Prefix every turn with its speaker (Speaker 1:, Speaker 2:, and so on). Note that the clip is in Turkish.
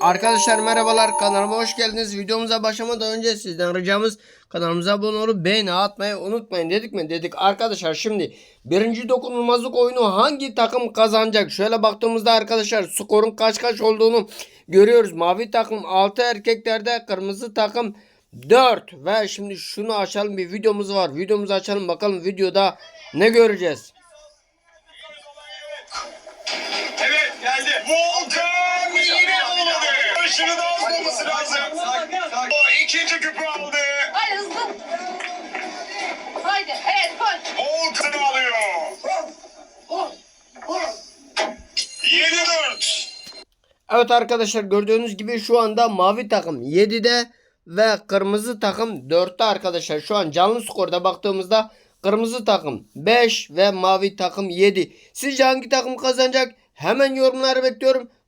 Speaker 1: Arkadaşlar merhabalar kanalıma hoş geldiniz. Videomuza başlamadan önce sizden ricamız kanalımıza abone olup beğeni atmayı unutmayın dedik mi? Dedik arkadaşlar şimdi birinci dokunulmazlık oyunu hangi takım kazanacak? Şöyle baktığımızda arkadaşlar skorun kaç kaç olduğunu görüyoruz. Mavi takım 6 erkeklerde kırmızı takım 4 ve şimdi şunu açalım bir videomuz var. Videomuzu açalım bakalım videoda ne göreceğiz?
Speaker 2: Da almaması lazım. O ikinci küpü aldı.
Speaker 3: Haydi hızlı. Haydi. Evet koy.
Speaker 2: Volkan'ı alıyor. 7-4.
Speaker 1: Evet arkadaşlar gördüğünüz gibi şu anda mavi takım 7'de ve kırmızı takım 4'te arkadaşlar. Şu an canlı skorda baktığımızda kırmızı takım 5 ve mavi takım 7. Sizce hangi takım kazanacak? Hemen yorumları bekliyorum.